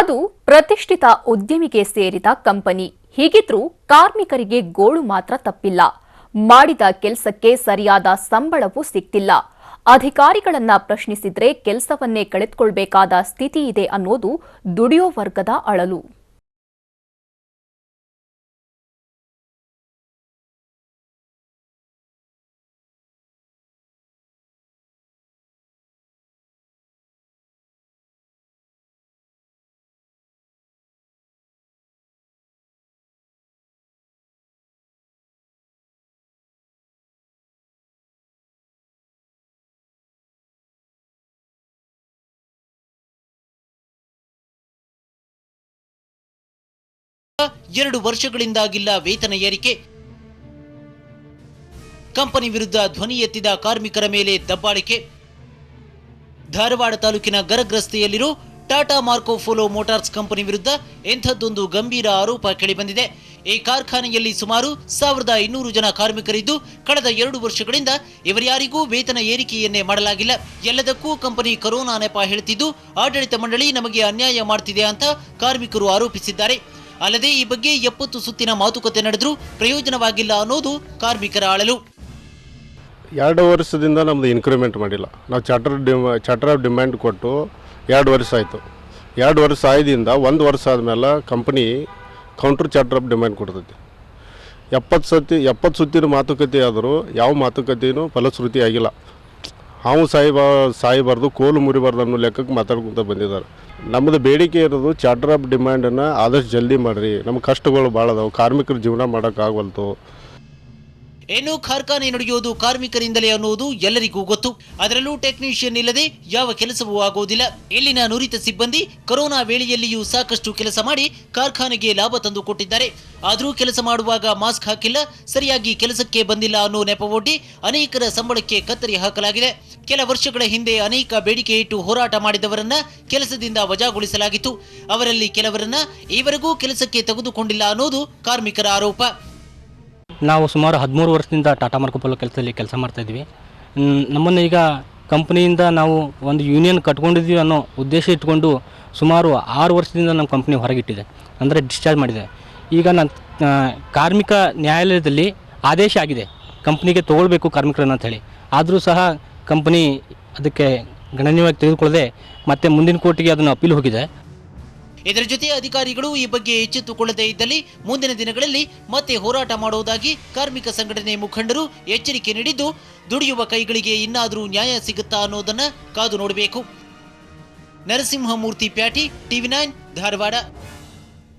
ಅದು ಪ್ರತಿಷ್ಠಿತ ಉದ್ಯಮಿಗೆ ಸೇರಿದ ಕಂಪನಿ. ಹೀಗಿದ್ರೂ ಕಾರ್ಮಿಕರಿಗೆ ಗೋಳು ಮಾತ್ರ ತಪ್ಪಿಲ್ಲ. ಮಾಡಿದ ಕೆಲಸಕ್ಕೆ ಸರಿಯಾದ ಸಂಬಳವೂ ಸಿಕ್ತಿಲ್ಲ. ಅಧಿಕಾರಿಗಳನ್ನ ಪ್ರಶ್ನಿಸಿದ್ರೆ ಕೆಲಸವನ್ನೇ ಕಳೆದುಕೊಳ್ಬೇಕಾದ ಸ್ಥಿತಿ ಇದೆ ಅನ್ನೋದು ದುಡಿಯೋ ವರ್ಗದ ಅಳಲು. ಎರಡು ವರ್ಷಗಳಿಂದಾಗಿಲ್ಲ ವೇತನ ಏರಿಕೆ. ಕಂಪನಿ ವಿರುದ್ಧ ಧ್ವನಿ ಎತ್ತಿದ ಕಾರ್ಮಿಕರ ಮೇಲೆ ದಬ್ಬಾಳಿಕೆ. ಧಾರವಾಡ ತಾಲೂಕಿನ ಗರಗ್ ರಸ್ತೆಯಲ್ಲಿರೋ Tata Marcopolo motors company ವಿರುದ್ಧ ಎಂಥದ್ದೊಂದು ಗಂಭೀರ ಆರೋಪ ಕೇಳಿಬಂದಿದೆ. ಈ ಕಾರ್ಖಾನೆಯಲ್ಲಿ ಸುಮಾರು ಸಾವಿರದ ಇನ್ನೂರು ಜನ ಕಾರ್ಮಿಕರಿದ್ದು ಕಳೆದ ಎರಡು ವರ್ಷಗಳಿಂದ ಇವರ್ಯಾರಿಗೂ ವೇತನ ಏರಿಕೆಯನ್ನೇ ಮಾಡಲಾಗಿಲ್ಲ. ಎಲ್ಲದಕ್ಕೂ ಕಂಪನಿ ಕರೋನಾ ನೆಪ ಹೇಳ್ತಿದ್ದು, ಆಡಳಿತ ಮಂಡಳಿ ನಮಗೆ ಅನ್ಯಾಯ ಮಾಡ್ತಿದೆ ಅಂತ ಕಾರ್ಮಿಕರು ಆರೋಪಿಸಿದ್ದಾರೆ. ಅಲ್ಲದೆ ಈ ಬಗ್ಗೆ ಎಪ್ಪತ್ತು ಸುತ್ತಿನ ಮಾತುಕತೆ ನಡೆದರೂ ಪ್ರಯೋಜನವಾಗಿಲ್ಲ ಅನ್ನೋದು ಕಾರ್ಮಿಕರ ಅಳಲು. ಎರಡು ವರ್ಷದಿಂದ ನಮ್ದು ಇನ್ಕ್ರಿಮೆಂಟ್ ಮಾಡಿಲ್ಲ. ನಾವು ಚಾರ್ಟರ್ ಡಿಮ್ ಚಾರ್ಟರ್ ಆಫ್ ಡಿಮ್ಯಾಂಡ್ ಕೊಟ್ಟು ಎರಡು ವರ್ಷ ಆಯಿತು. ಎರಡು ವರ್ಷ ಆಯ್ದಿಂದ ಒಂದು ವರ್ಷ ಆದಮೇಲೆ company counter charter of demand ಕೊಡ್ತೈತಿ. ಎಪ್ಪತ್ತು ಸತಿ, ಎಪ್ಪತ್ತು ಸುತ್ತಿನ ಮಾತುಕತೆ ಆದರೂ ಯಾವ ಮಾತುಕತೆಯೂ ಫಲಶ್ರುತಿ ಆಗಿಲ್ಲ. ಹಾವು ಸಾಯಿಬ ಸಾಯಿಬಾರ್ದು ಕೋಲು ಮುರಿಬಾರ್ದು ಅನ್ನೋ ಲೆಕ್ಕಕ್ಕೆ ಮಾತಾಡ್ಕೊತ ಬಂದಿದ್ದಾರೆ. ನಮ್ಮದು ಬೇಡಿಕೆ ಇರೋದು ಚಾರ್ಟರ್ ಆಫ್ ಡಿಮ್ಯಾಂಡನ್ನು ಆದಷ್ಟು ಜಲ್ದಿ ಮಾಡಿರಿ. ನಮ್ಮ ಕಷ್ಟಗಳು ಭಾಳ ಅದಾವೆ. ಕಾರ್ಮಿಕರ ಜೀವನ ಮಾಡೋಕ್ಕಾಗವಲ್ತು. ಏನು ಕಾರ್ಖಾನೆ ನಡೆಯುವುದು ಕಾರ್ಮಿಕರಿಂದಲೇ ಅನ್ನುವುದು ಎಲ್ಲರಿಗೂ ಗೊತ್ತು. ಅದರಲ್ಲೂ ಟೆಕ್ನಿಷಿಯನ್ ಇಲ್ಲದೆ ಯಾವ ಕೆಲಸವೂ ಆಗುವುದಿಲ್ಲ ಇಲ್ಲಿನ ನುರಿತ ಸಿಬ್ಬಂದಿ ಕೊರೋನಾ ವೇಳೆಯಲ್ಲಿಯೂ ಸಾಕಷ್ಟು ಕೆಲಸ ಮಾಡಿ ಕಾರ್ಖಾನೆಗೆ ಲಾಭ ತಂದು ಕೊಟ್ಟಿದ್ದಾರೆ. ಆದರೂ ಕೆಲಸ ಮಾಡುವಾಗ ಮಾಸ್ಕ್ ಹಾಕಿಲ್ಲ, ಸರಿಯಾಗಿ ಕೆಲಸಕ್ಕೆ ಬಂದಿಲ್ಲ ಅನ್ನೋ ನೆಪವೊಡ್ಡಿ ಅನೇಕರ ಸಂಬಳಕ್ಕೆ ಕತ್ತರಿ ಹಾಕಲಾಗಿದೆ. ಕೆಲ ವರ್ಷಗಳ ಹಿಂದೆ ಅನೇಕ ಬೇಡಿಕೆ ಇಟ್ಟು ಹೋರಾಟ ಮಾಡಿದವರನ್ನ ಕೆಲಸದಿಂದ ವಜಾಗೊಳಿಸಲಾಗಿತ್ತು. ಅವರಲ್ಲಿ ಕೆಲವರನ್ನ ಈವರೆಗೂ ಕೆಲಸಕ್ಕೆ ತೆಗೆದುಕೊಂಡಿಲ್ಲ ಅನ್ನೋದು ಕಾರ್ಮಿಕರ ಆರೋಪ. ನಾವು ಸುಮಾರು ಹದಿಮೂರು ವರ್ಷದಿಂದ ಟಾಟಾ ಮಾರ್ಕೋಪೋಲೋ ಕೆಲಸದಲ್ಲಿ ಕೆಲಸ ಮಾಡ್ತಾ ಇದ್ವಿ ಮ್, ನಮ್ಮನ್ನು ಈಗ ಕಂಪ್ನಿಯಿಂದ ನಾವು ಒಂದು ಯೂನಿಯನ್ ಕಟ್ಕೊಂಡಿದ್ದೀವಿ ಅನ್ನೋ ಉದ್ದೇಶ ಇಟ್ಕೊಂಡು ಸುಮಾರು ಆರು ವರ್ಷದಿಂದ ನಮ್ಮ ಕಂಪ್ನಿ ಹೊರಗಿಟ್ಟಿದೆ ಅಂದರೆ ಡಿಸ್ಚಾರ್ಜ್ ಮಾಡಿದೆ. ಈಗ ನಾನು ಕಾರ್ಮಿಕ ನ್ಯಾಯಾಲಯದಲ್ಲಿ ಆದೇಶ ಆಗಿದೆ ಕಂಪ್ನಿಗೆ ತೊಗೊಳ್ಬೇಕು ಕಾರ್ಮಿಕರನ್ನು ಅಂತ ಹೇಳಿ. ಆದರೂ ಸಹ ಕಂಪ್ನಿ ಅದಕ್ಕೆ ಗಣನೀಯವಾಗಿ ತೆಗೆದುಕೊಳ್ಳದೆ ಮತ್ತೆ ಮುಂದಿನ ಕೋರ್ಟಿಗೆ ಅದನ್ನು ಅಪೀಲ್ ಹೋಗಿದೆ. ಇದರ ಜೊತೆ ಅಧಿಕಾರಿಗಳು ಈ ಬಗ್ಗೆ ಎಚ್ಚೆತ್ತುಕೊಳ್ಳದೇ ಇದ್ದಲ್ಲಿ ಮುಂದಿನ ದಿನಗಳಲ್ಲಿ ಮತ್ತೆ ಹೋರಾಟ ಮಾಡುವುದಾಗಿ ಕಾರ್ಮಿಕ ಸಂಘಟನೆ ಮುಖಂಡರು ಎಚ್ಚರಿಕೆ ನೀಡಿದ್ದು, ದುಡಿಯುವ ಕೈಗಳಿಗೆ ಇನ್ನಾದರೂ ನ್ಯಾಯ ಸಿಗುತ್ತಾ ಅನ್ನೋದನ್ನ ಕಾದು ನೋಡಬೇಕು. Narasimhamurthy patty, TV nine, Dharwad.